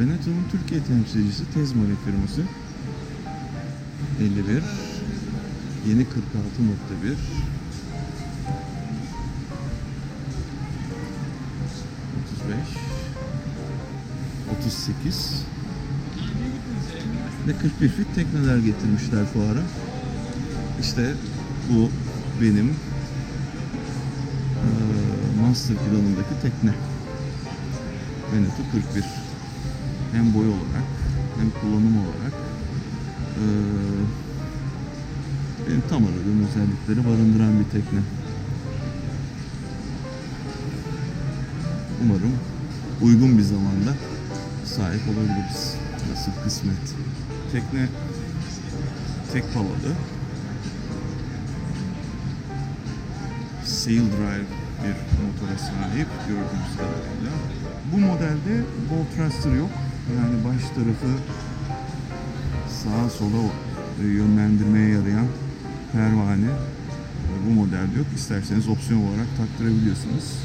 Benetton'un Türkiye temsilcisi Tezmari firması. 51 Yeni 46.1 35 38 ve 41 fit tekneler getirmişler fuara. İşte bu benim master planındaki tekne. Veneto 41. Hem boy olarak hem kullanım olarak eee, benim tam aradığım özellikleri barındıran bir tekne. Umarım uygun bir zamanda sahip olabiliriz. Nasıl kısmet. Tekne tek paladı. Sail Drive bir motora sahip gördüğünüz kadarıyla. Bu modelde ball thruster yok. Yani baş tarafı sağa sola yönlendirmeye yarayan pervane e, bu modelde yok. İsterseniz opsiyon olarak taktırabiliyorsunuz.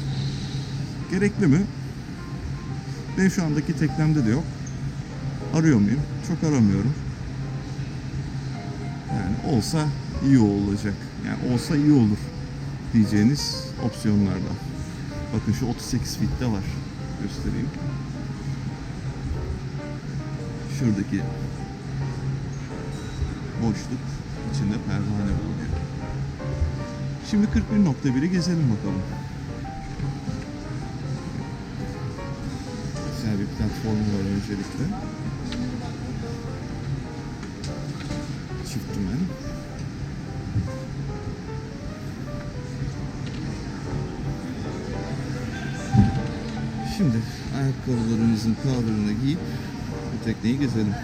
Gerekli mi? Benim şu andaki teknemde de yok. Arıyor muyum? Çok aramıyorum. Yani olsa iyi olacak. Yani olsa iyi olur diyeceğiniz opsiyonlardan. Bakın şu 38 fitte var. Göstereyim. Şuradaki boşluk içinde pervane bulunuyor. Şimdi 41.1'i gezelim bakalım. Güzel bir platformu var öncelikle. Çift dümen. Şimdi ayakkabılarımızın kavrını giyip tekneyi gezelim.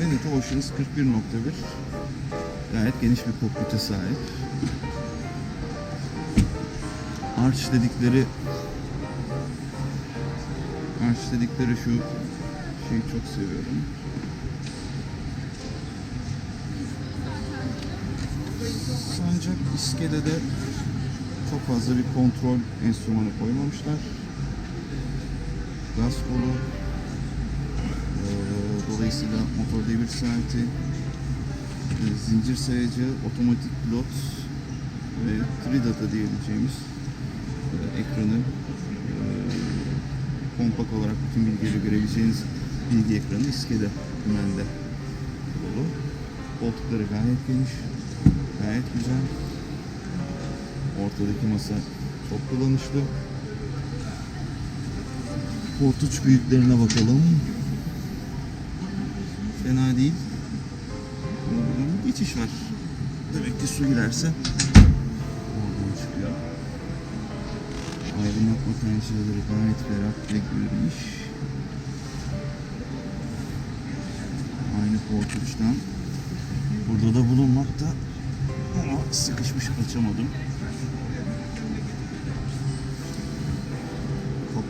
Veneto Oceans 41.1 gayet geniş bir kokpite sahip. Arch dedikleri Arch dedikleri şu şeyi çok seviyorum. Sancak iskelede çok fazla bir kontrol enstrümanı koymamışlar. Gaz kolu, eee, dolayısıyla motor devir saati, eee, zincir sayacı, otomatik pilot ve tridata diyebileceğimiz eee, ekranı eee, kompak olarak bütün bilgileri görebileceğiniz bilgi ekranı iskele dümende dolu. Koltukları gayet geniş, gayet güzel. Ortadaki masa çok kullanışlı. Portuç büyüklerine bakalım. Fena değil. Hmm, Geçiş var. Demek ki su girerse oradan çıkıyor. Aydınlatma pencereleri gayet ferah ve gürülmüş. Aynı portuçtan. Burada da bulunmakta ama sıkışmış açamadım.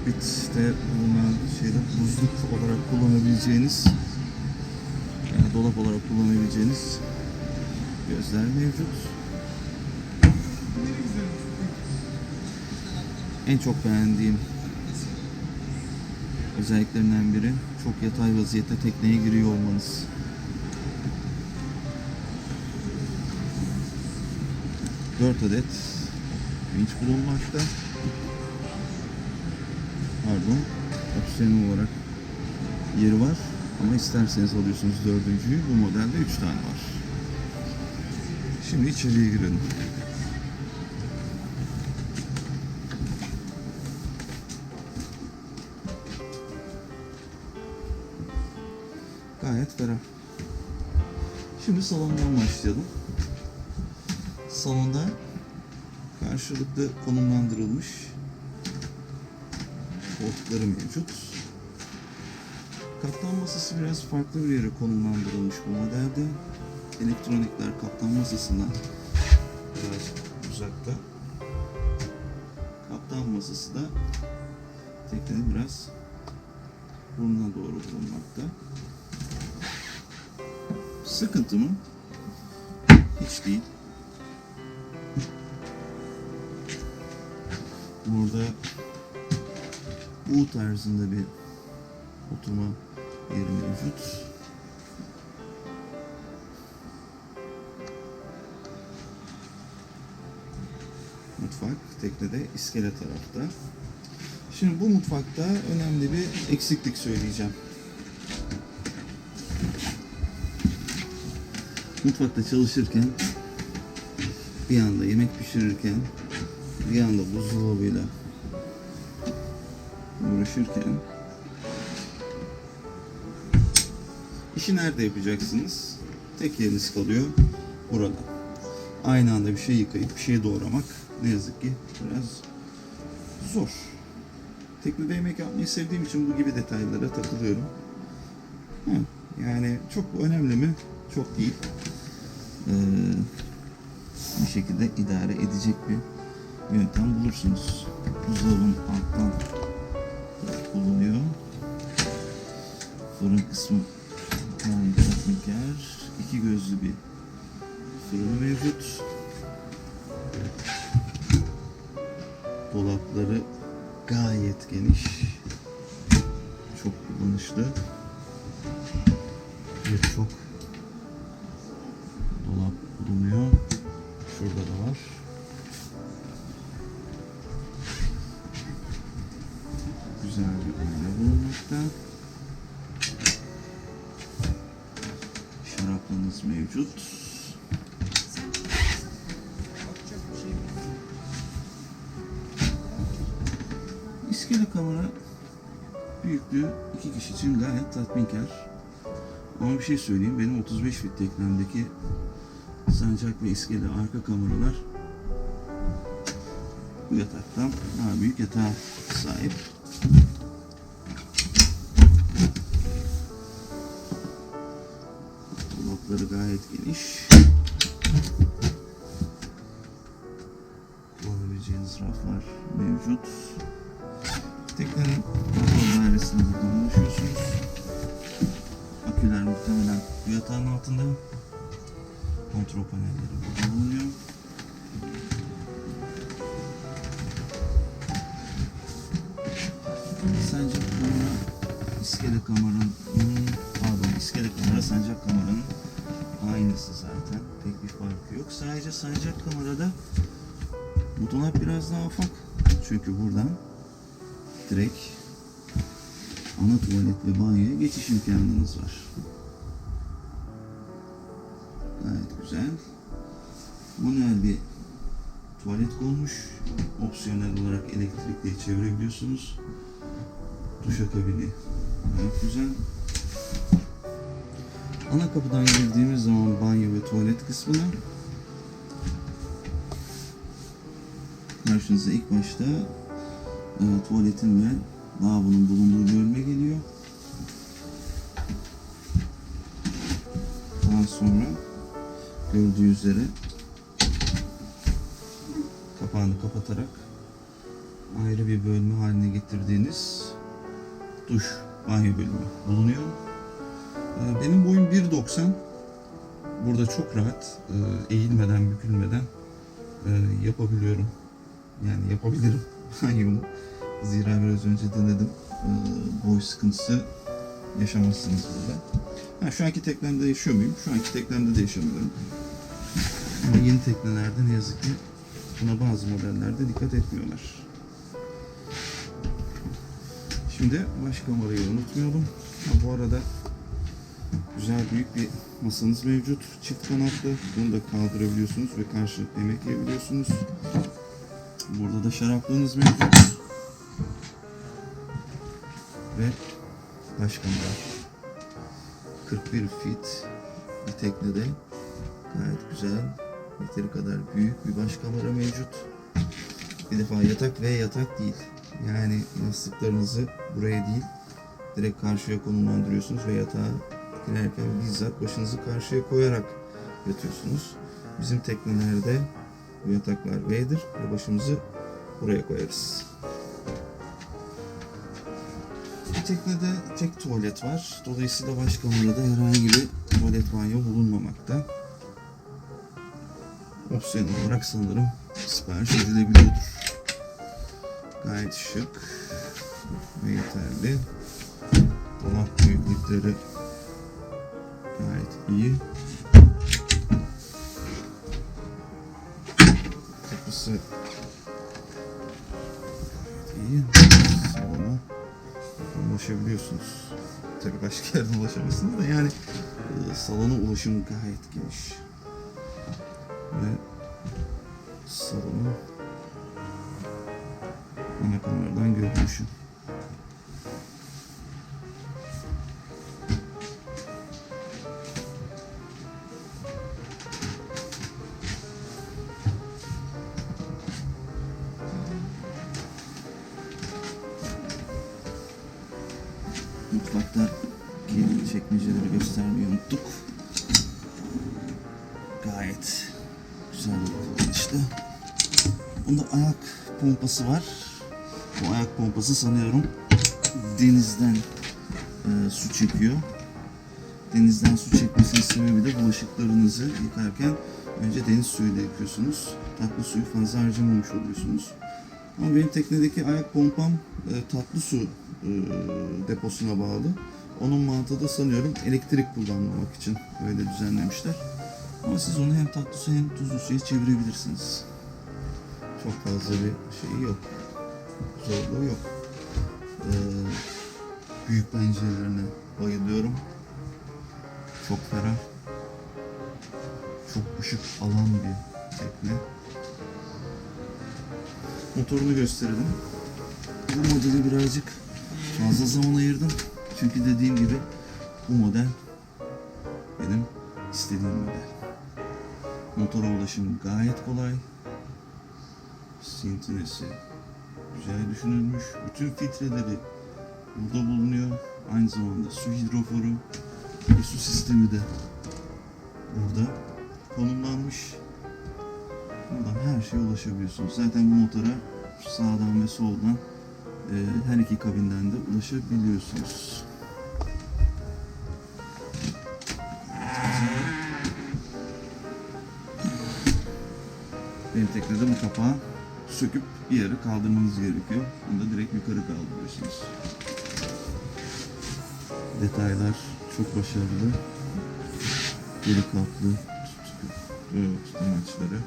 Kokpitte bulunan şeyde buzluk olarak kullanabileceğiniz yani dolap olarak kullanabileceğiniz gözler mevcut. En çok beğendiğim özelliklerinden biri çok yatay vaziyette tekneye giriyor olmanız. Dört adet vinç bulunmakta. Pardon, opsiyon olarak yeri var ama isterseniz alıyorsunuz dördüncüyü. Bu modelde üç tane var. Şimdi içeriye girelim. Gayet ferah. Şimdi salondan başlayalım. Salonda karşılıklı konumlandırılmış koltukları mevcut. Kaptan masası biraz farklı bir yere konumlandırılmış bu modelde. Elektronikler kaptan masasından biraz uzakta. Kaptan masası da teknenin biraz burnuna doğru bulunmakta. Sıkıntı mı? Hiç değil. Burada U tarzında bir oturma yeri mevcut. Mutfak teknede iskele tarafta. Şimdi bu mutfakta önemli bir eksiklik söyleyeceğim. Mutfakta çalışırken bir yanda yemek pişirirken bir yanda buzdolabıyla uğraşırken işi nerede yapacaksınız? Tek yeriniz kalıyor burada. Aynı anda bir şey yıkayıp bir şey doğramak ne yazık ki biraz zor. Teknede yemek yapmayı sevdiğim için bu gibi detaylara takılıyorum. Hı, yani çok önemli mi? Çok değil. Ee, bir şekilde idare edecek bir yöntem bulursunuz. Buzdolabının Fırın kısmı gayet tatminkar. İki gözlü bir fırını mevcut. Dolapları gayet geniş. Çok kullanışlı. Şaraplarınız mevcut. İskele kamera büyüklüğü iki kişi için gayet tatminkar. Ama bir şey söyleyeyim, benim 35 fit teknemdeki sancak ve iskele arka kameralar bu yataktan daha büyük yatağa sahip. Gayet geniş. Kullanabileceğiniz raflar mevcut. Teknenin kontrol dairesinde buradan ulaşıyorsunuz. Aküler muhtemelen bu yatağın altında. Kontrol panelleri burada bulunuyor. Sancak kamera, iskele kameranın, pardon iskele kamera sancak kameranın aynısı zaten. Pek bir farkı yok. Sadece sancak kamerada bu dolap biraz daha ufak. Çünkü buradan direkt ana tuvalet ve banyoya geçiş imkanınız var. Gayet güzel. Manuel bir tuvalet konmuş. Opsiyonel olarak elektrikli çevirebiliyorsunuz. Duşakabini gayet güzel. Ana kapıdan girdiğimiz zaman banyo ve tuvalet kısmına karşınıza ilk başta e, tuvaletin ve lavabonun bulunduğu bölme geliyor. Daha sonra gördüğü üzere kapağını kapatarak ayrı bir bölme haline getirdiğiniz duş banyo bölümü bulunuyor. Ee, Benim boyum 1.90. Burada çok rahat e, eğilmeden, bükülmeden e, yapabiliyorum. Yani yapabilirim banyomu. Zira biraz önce denedim. E, Boy sıkıntısı yaşamazsınız burada. Ha, şu anki teknemde yaşıyor muyum? Şu anki teknemde de yaşamıyorum. Ama yeni teknelerde ne yazık ki buna bazı modellerde dikkat etmiyorlar. Şimdi baş kamerayı unutmayalım. Ha, bu arada güzel büyük bir masanız mevcut. Çift kanatlı. Bunu da kaldırabiliyorsunuz ve karşı yemek yiyebiliyorsunuz. Burada da şaraplığınız mevcut. Ve baş kamera. 41 fit bir teknede gayet güzel yeteri kadar büyük bir baş kamera mevcut. Bir defa yatak ve yatak değil. Yani yastıklarınızı buraya değil direkt karşıya konumlandırıyorsunuz ve yatağa girerken bizzat başınızı karşıya koyarak yatıyorsunuz. Bizim teknelerde bu yataklar V'dir ve başımızı buraya koyarız. Teknede tek tuvalet var. Dolayısıyla baş kamerada herhangi bir tuvalet banyo bulunmamakta. Opsiyon olarak sanırım sipariş edilebiliyordur. Gayet şık ve yeterli. Dolap büyüklükleri gayet iyi. Kapısı gayet iyi. Salona ulaşabiliyorsunuz. Tabii başka yerden ulaşamazsınız da yani e, salona ulaşım gayet geniş. Ve salonu ana kameradan görünüşü. Bunda ayak pompası var. Bu ayak pompası sanıyorum denizden e, su çekiyor. Denizden su çekmesinin sebebi de bulaşıklarınızı yıkarken önce deniz suyuyla yıkıyorsunuz. Tatlı suyu fazla harcamamış oluyorsunuz. Ama benim teknedeki ayak pompam e, tatlı su e, deposuna bağlı. Onun mantığı da sanıyorum elektrik kullanmamak için öyle düzenlemişler. Ama siz onu hem tatlı su hem tuzlu suya çevirebilirsiniz. Çok fazla bir şey yok. Zorluğu yok. Ee, büyük pencerelerine bayılıyorum. Çok ferah. Çok ışık alan bir tekne. Motorunu gösterelim. Bu modeli birazcık fazla zaman ayırdım. Çünkü dediğim gibi bu model benim istediğim model. Motora ulaşım gayet kolay. Sintinesi güzel düşünülmüş. Bütün filtreleri burada bulunuyor. Aynı zamanda su hidroforu ve su sistemi de burada konumlanmış. Buradan her şeye ulaşabiliyorsunuz. Zaten bu motora sağdan ve soldan e, her iki kabinden de ulaşabiliyorsunuz. Benim teknede bu kapağı söküp bir yere kaldırmanız gerekiyor. Bunu da direkt yukarı kaldırıyorsunuz. Detaylar çok başarılı. Geri kaplı tut- tutamaçları.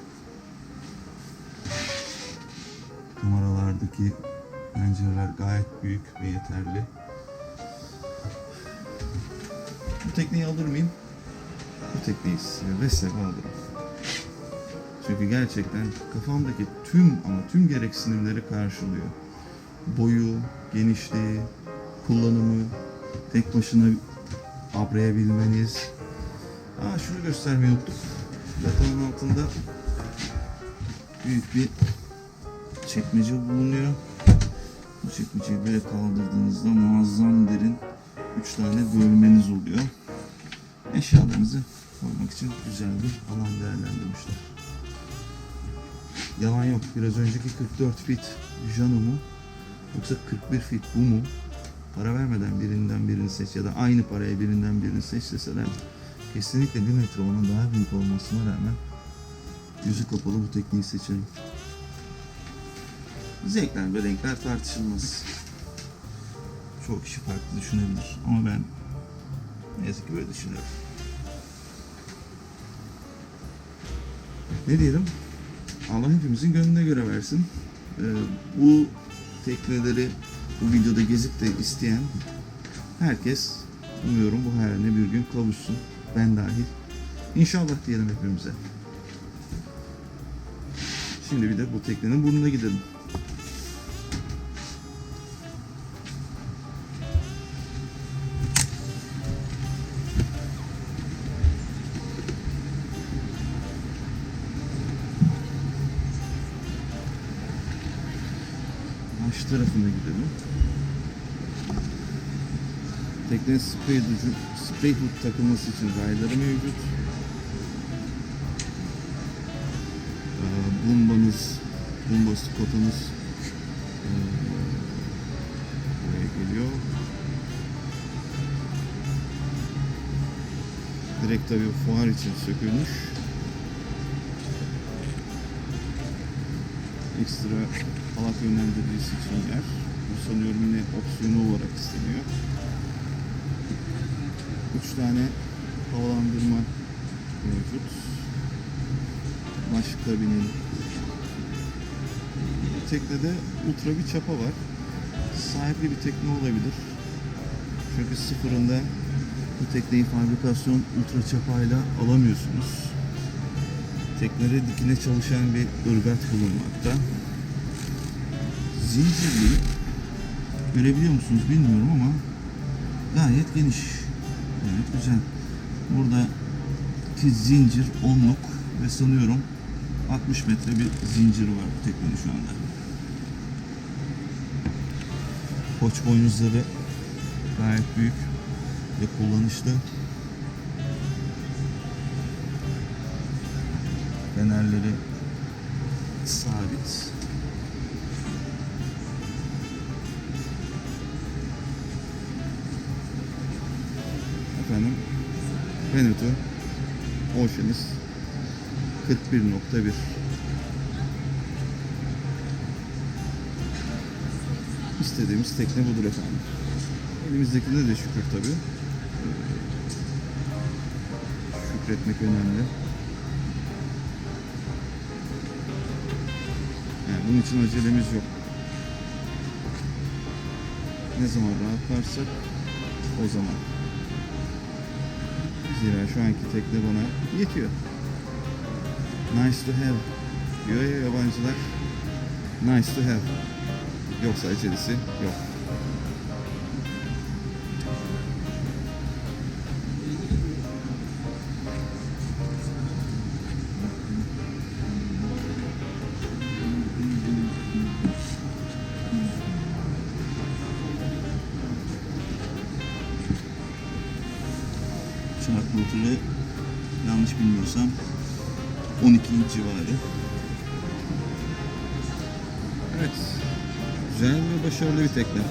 Kameralardaki pencereler gayet büyük ve yeterli. Bu tekneyi alır mıyım? Bu tekneyi seve seve alırım. Çünkü gerçekten kafamdaki tüm ama tüm gereksinimleri karşılıyor. Boyu, genişliği, kullanımı, tek başına abrayabilmeniz. Aa şunu göstermeyi unuttuk. Yatağın altında büyük bir çekmece bulunuyor. Bu çekmeceyi böyle kaldırdığınızda muazzam derin 3 tane bölmeniz oluyor. Eşyalarınızı koymak için güzel bir alan değerlendirmişler. Yalan yok. Biraz önceki 44 fit Jano mu? Yoksa 41 fit bu mu? Para vermeden birinden birini seç ya da aynı paraya birinden birini seç deseler kesinlikle bir metre ona daha büyük olmasına rağmen yüzü kapalı bu tekniği seçerim. Zevkler ve renkler tartışılmaz. Çok kişi farklı düşünebilir ama ben ne yazık ki böyle düşünüyorum. Ne diyelim? Allah hepimizin gönlüne göre versin. Ee, bu tekneleri bu videoda gezip de isteyen herkes umuyorum bu hayaline bir gün kavuşsun. Ben dahil. İnşallah diyelim hepimize. Şimdi bir de bu teknenin burnuna gidelim. Baş tarafına gidelim. Tekne sprey ucu, sprey hood takılması için rayları mevcut. Ee, Bombanız, bomba skotanız ee, buraya geliyor. Direkt tabii fuar için sökülmüş. Ekstra halat yönlendiricisi için yer. sanıyorum yine opsiyonu olarak isteniyor. Üç tane havalandırma mevcut. Baş kabinin teknede ultra bir çapa var. Sahipli bir tekne olabilir. Çünkü sıfırında bu tekneyi fabrikasyon ultra çapayla alamıyorsunuz. Teknede dikine çalışan bir ırgat bulunmakta. Zincirli görebiliyor musunuz bilmiyorum ama gayet geniş. Evet güzel. Burada iki zincir onluk ve sanıyorum 60 metre bir zinciri var teknenin şu anda. Koç boynuzları gayet büyük ve kullanışlı. Fenerleri sabit. Oceanis 41.1 İstediğimiz tekne budur efendim. Elimizdekinde de şükür tabi. Şükretmek önemli. Yani bunun için acelemiz yok. Ne zaman rahatlarsak o zaman. Zira şu anki tekne bana yetiyor. Nice to have diyor ya yabancılar. Nice to have. Yoksa acelesi yok. Civarı. Evet. Güzel ve başarılı bir tekne.